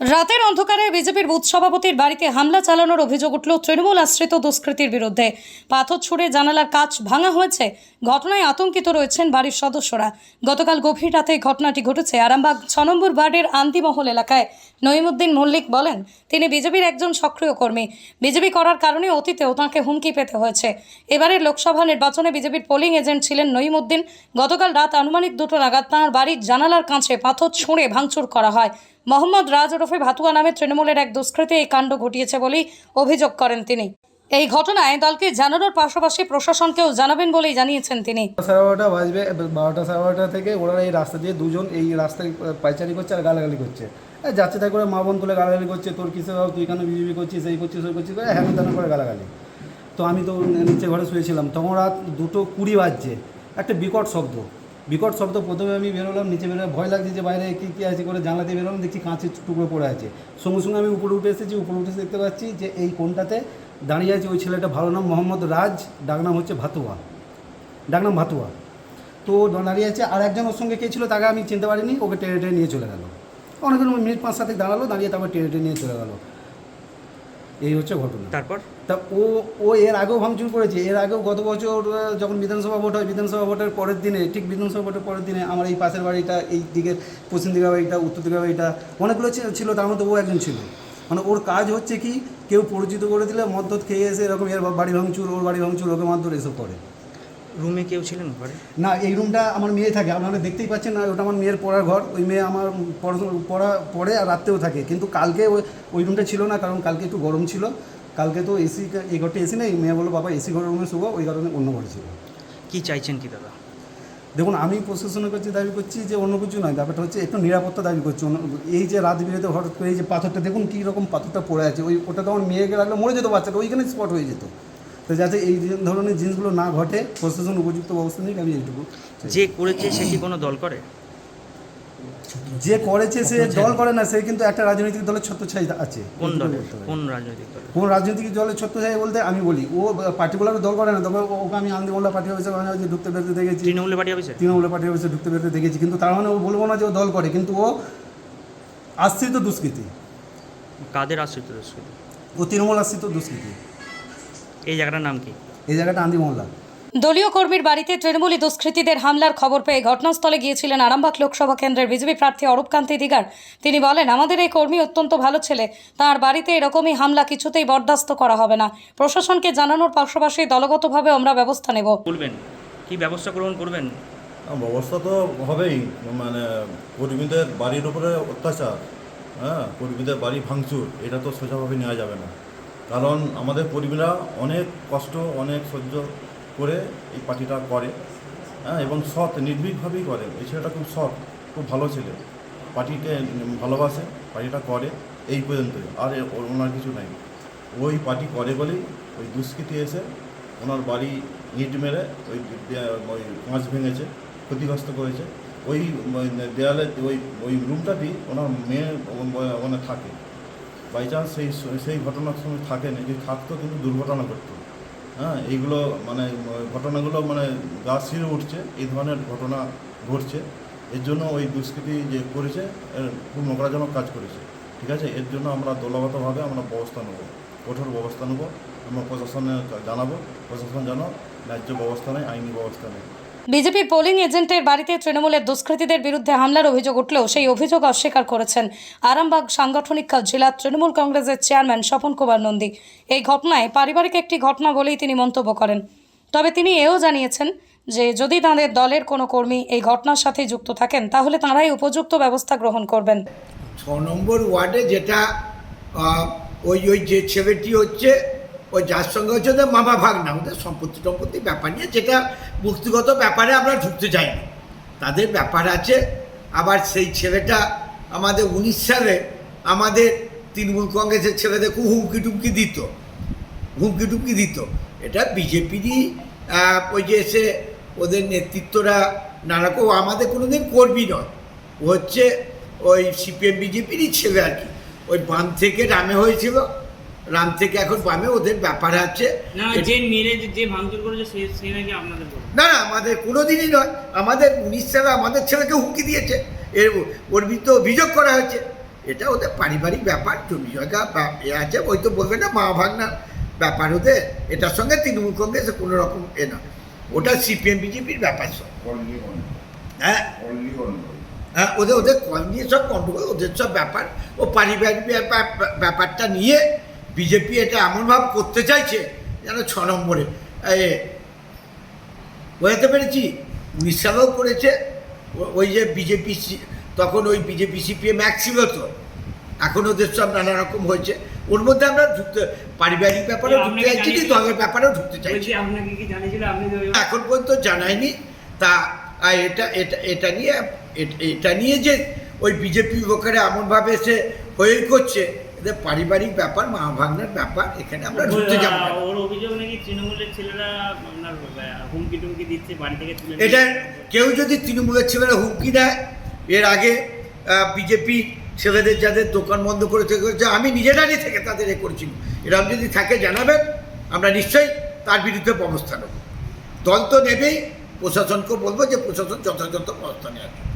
রাতের অন্ধকারে বিজেপির বুথ সভাপতির বাড়িতে হামলা চালানোর অভিযোগ উঠল তৃণমূল আশ্রিত দুষ্কৃতীর বিরুদ্ধে। পাথর ছুঁড়ে জানালার কাচ ভাঙা হয়েছে। ঘটনায় আতঙ্কিত রয়েছেন বাড়ির সদস্যরা। গতকাল গভীর রাতে ঘটনাটি ঘটেছে আরামবাগ ছ নম্বর ওয়ার্ডের আন্তিমহল এলাকায়। নঈমুদ্দিন মল্লিক বলেন, তিনি বিজেপির একজন সক্রিয় কর্মী। বিজেপি করার কারণে অতীতেও তাঁকে হুমকি পেতে হয়েছে। এবারের লোকসভা নির্বাচনে বিজেপির পোলিং এজেন্ট ছিলেন নঈমুদ্দিন। গতকাল রাত আনুমানিক দুটো নাগাদ তাঁর বাড়ির জানালার কাঁচে পাথর ছুঁড়ে ভাঙচুর করা হয়। মোহাম্মদ রাজ ওরফে ভাতুয়া নামে তৃণমূলের এক দুষ্কৃতী এই কাণ্ড ঘটিয়েছে বলেই অভিযোগ করেন তিনি। এই ঘটনায় দলকে জানানোর পাশাপাশি প্রশাসনকেও জানাবেন বলেই জানিয়েছেন তিনি। সাড়ে বারোটা বাজবে, বারোটা সাড়ে বারোটা থেকে ওরা এই রাস্তা দিয়ে দুজন এই রাস্তায় পাইচারি করছে আর গালাগালি করছে। যাচ্ছে তাই করে মা বোন তুলে গালাগালি করছে, তোর কিসে বাবু তুই কেন বিজেপি করছিস, এই করছিস, ওই করছিস করে হ্যাঁ তেন করে গালাগালি। তো আমি তো নিচে ঘরে শুয়েছিলাম, তখন রাত দুটো কুড়ি বাজছে, একটা বিকট শব্দ। বিকট শব্দ, প্রথমে আমি বেরোলাম, নিচে বেরোলাম, ভয় লাগছে যে বাইরে কী কী আছে করে জানলা দিয়ে বেরোলাম, দেখছি কাঁচের টুকরো পড়ে আছে। সঙ্গে সঙ্গে আমি উপরে উঠে এসেছি, উপরে উঠে দেখতে পাচ্ছি যে এই কোনটাতে দাঁড়িয়ে আছে ওই ছেলেটা, ভালো নাম মোহাম্মদ রাজ ডাকনাম হচ্ছে ভাতুয়া। ডাকনাম ভাতুয়া। তো দাঁড়িয়ে আছে, আর একজন ওর সঙ্গে কে ছিল তাকে আমি চিনতে পারিনি, ওকে টেনে টেনে নিয়ে চলে গেল। অনেকক্ষণ মিনিট পাঁচ সাথে দাঁড়াল, দাঁড়িয়ে তারপর টেনে টেনে নিয়ে চলে গেল। এই হচ্ছে ঘটনা। তারপর? তা ও ও এর আগেও ভাঙচুর করেছে এর আগেও গত বছর যখন বিধানসভা ভোট হয় বিধানসভা ভোটের পরের দিনে ঠিক বিধানসভা ভোটের পরের দিনে আমার এই পাশের বাড়িটা এই দিকের পশ্চিম দিকের বাড়িটা উত্তর দিকের বাড়িটা অনেকগুলো ছিল তার মধ্যে ও একজন ছিল। মানে ওর কাজ হচ্ছে কি কেউ পরিচিত করে দিলে মদ্যত খেয়ে এসে এরকম এর বাড়ি ভাঙচুর ওর বাড়ি ভাঙচুর ওকে মারধর এসব করে। রুমে কেউ ছিলেন ঘরে? না এই রুমটা আমার মেয়ে থাকে। আপনারা দেখতেই পাচ্ছেন না ওটা আমার মেয়ের পড়ার ঘর। ওই মেয়ে আমার পড়াশোনা পড়া পড়ে আর রাত্রেও থাকে। কিন্তু কালকে ওই ওই রুমটা ছিল না কারণ কালকে একটু গরম ছিল। কালকে তো এসি এই ঘরটা এসি নেই। মেয়ে বলল বাবা এসি ঘরের রুমে শুবো ওই কারণে অন্য ঘরে ছিল কি চাইছেন কি দাদা? দেখুন আমি প্রশাসনের কাছে দাবি করছি যে অন্য কিছু নয়। ব্যাপারটা হচ্ছে একটু নিরাপত্তা দাবি করছি। এই যে রাত বিরেতে হঠাৎ করে এই যে পাথরটা দেখুন কী রকম পাথরটা পড়ে আছে। ওই ওটা তো আমার মেয়েকে রাখলে মরে যেত বাচ্চাটা ওইখানে স্পট হয়ে যেত। তো যাতে এই ধরনের জিনিসগুলো না ঘটে প্রশাসন উপযুক্ত ব্যবস্থা নিক আমি এইটুকু যে করেছে সে কি কোনো দল করে? যে করেছে সে দল করে না সে কিন্তু একটা রাজনৈতিক দলের ছত্রছাই আছে। কোন দলের? কোন রাজনৈতিক দল কোন রাজনৈতিক দলের ছত্রছাই বলতে আমি বলি ও পার্টিকুলার দল করে না তবে ওকে আমি আন্দিমোল্লা পার্টি অফিসে মাঝে ঢুকতে বেরোতে দেখেছি। তৃণমূলের পার্টি অফিসে? তৃণমূলের পার্টি অফিসে ঢুকতে বেরোতে দেখেছি কিন্তু তার মানে ও বলব না যে ও দল করে কিন্তু ও আশ্রিত দুষ্কৃতি। কাদের আশ্রিত দুষ্কৃতী? ও তৃণমূল আশ্রিত দুষ্কৃতি। এই জায়গাটার নাম কি? এই জায়গাটা আন্দিমোল্লা দলীয় কর্মীর বাড়িতে তৃণমূলী দুষ্কৃতীদের হামলার খবর পেয়ে ঘটনাস্থলে গিয়েছিলেন আরামবাগ লোকসভা কেন্দ্রের বিজেপি প্রার্থী অরূপকান্তি দিগার। তিনি বলেন আমাদের এই কর্মী অত্যন্ত ভালো ছেলে। তার বাড়িতে এরকমই হামলা কিছুতেই বরদাস্ত করা হবে না। প্রশাসনকে জানানোর পাশাপাশি দলগতভাবে আমরা ব্যবস্থা নেব। বলবেন কি ব্যবস্থা গ্রহণ করবেন? ব্যবস্থা তো হবেই। মানে কর্মীদের বাড়ির উপরে অত্যাচার। হ্যাঁ কর্মীদের বাড়ি ভাঙচুর। এটা তো সোজাভাবে নেওয়া যাবে না। কারণ আমাদের কর্মীরা অনেক কষ্ট, অনেক সহ্য করে এই পার্টিটা করে হ্যাঁ এবং সৎ, নির্ভীকভাবেই করে। এই ছেলেটা খুব সৎ, খুব ভালো ছেলে। পার্টিকে ভালোবাসে পার্টিটা করে এই পর্যন্তই, আর ওনার কিছু নাই। ওই পার্টি করে বলেই ওই দুষ্কৃতি এসে ওনার বাড়ি ইট মেরে ওই ওই কাঁচ ভেঙেছে, ক্ষতিগ্রস্ত করেছে। ওই দেয়ালে, ওই ওই রুমটাতেই ওনার মেয়ে ওখানে থাকে। বাই চান্স সেই সেই ঘটনার সময় থাকে না যদি থাকতো কিন্তু দুর্ঘটনা ঘটতো। হ্যাঁ এইগুলো মানে ঘটনাগুলো মানে গা শিরে উঠছে, এই ধরনের ঘটনা ঘটছে। এর জন্য ওই দুষ্কৃতি যে করেছে খুব নোংরাজনক কাজ করেছে। ঠিক আছে? এর জন্য আমরা দলগতভাবে আমরা ব্যবস্থা নেব। কঠোর ব্যবস্থা নেব। আমরা প্রশাসনে জানাব। প্রশাসন যেন ন্যায্য ব্যবস্থা নেয়, আইনি ব্যবস্থা নেয়। বিজেপির পোলিং এজেন্টের বাড়িতে তৃণমূলের দুষ্কৃতীদের বিরুদ্ধে হামলার অভিযোগ উঠলেও সেই অভিযোগ অস্বীকার করেছেন আরামবাগ সাংগঠনিক জেলা তৃণমূল কংগ্রেসের চেয়ারম্যান স্বপন কুমার নন্দী। এই ঘটনায় পারিবারিক একটি ঘটনা বলেই তিনি মন্তব্য করেন। তবে তিনি এও জানিয়েছেন যে, যদি তাঁদের দলের কোনো কর্মী এই ঘটনার সাথে যুক্ত থাকেন, তাহলে তাঁরাই উপযুক্ত ব্যবস্থা গ্রহণ করবেন। ছ নম্বর ওয়ার্ডে যেটা ওই ওই যে ছেলেটি হচ্ছে ওই যার সঙ্গে হচ্ছে ওদের মামা ভাগ না, ওদের সম্পত্তি টম্পত্তি ব্যাপার নিয়ে যেটা মুক্তিগত ব্যাপারে আমরা ঢুকতে চাই না। তাদের ব্যাপার আছে, আবার সেই ছেলেটা আমাদের উনিশ সালে আমাদের তৃণমূল কংগ্রেসের ছেলেদের খুব হুমকি টুমকি দিত হুমকি টুমকি দিত। এটা বিজেপিরই ওই যে এসে ওদের নেতৃত্বরা নানারকম আমাদের কোনোদিন কর্মী নয়। হচ্ছে ওই সিপিএম বিজেপিরই ছেলে আর কি। ওই বাম থেকে রামে হয়েছিল রাম থেকে এখন বামে ওদের ব্যাপার আছে। না যে মেরে যে- যে ভাঙচুর করেছে সে সে নাকি আপনাদের না না আমাদের কোনো দিনই নয়। আমাদের উনিশ সালে আমাদের ছেলেকে হুমকি দিয়েছে। এর ওর বিরুদ্ধে অভিযোগ করা হয়েছে। এটা ওদের পারিবারিক ব্যাপার জমি জায়গা বা এ আছে ওই তো বলবে না মা ভাগনার ব্যাপার ওদের। এটার সঙ্গে তৃণমূল কংগ্রেসের কোনো রকম এ না। ওটা সিপিএম বিজেপির ব্যাপার সব। হ্যাঁ? হ্যাঁ ওদের ওদের কল নিয়ে সব গন্ডগোল ওদের সব ব্যাপার। ও পারিবারিক ব্যাপার ব্যাপারটা নিয়ে বিজেপি এটা এমনভাবে করতে চাইছে যেন ছ নম্বরে। বোঝাতে পেরেছি? মিশালও করেছে। ওই যে বিজেপি তখন ওই বিজেপি সিপিএম এক ছিল তো। এখন ওদের সব নানা রকম হয়েছে। ওর মধ্যে আমরা ঢুকতে পারিবারিক ব্যাপারেও ঢুকতে চাইছি জানিয়ে- দলের ব্যাপারেও ঢুকতে চাইছি। কি এখন পর্যন্ত জানায়নি। তা এটা এটা এটা নিয়ে এটা নিয়ে যে ওই বিজেপি লোকেরা এমনভাবে এসে হয়ে করছে পারিবারিক ব্যাপার মা ভাগনার ব্যাপার এখানে আমরা ঢুকতে যাব না। ওর অভিযোগ নাকি তৃণমূলের ছেলেরা আপনার হুমকি টুমকি দিচ্ছে বাড়ি থেকে তুলে এটা কেউ যদি তৃণমূলের ছেলেরা হুমকি দেয় এর আগে বিজেপি ছেলেদের যাদের দোকান বন্ধ করে থেকে আমি নিজেরাই থেকে তাদের এ করেছি এরকম যদি থাকে জানাবেন আমরা নিশ্চয়ই তার বিরুদ্ধে ব্যবস্থা নেব দল তো নেবেই প্রশাসনকে বলব যে প্রশাসন যথাযথ ব্যবস্থা জন্য।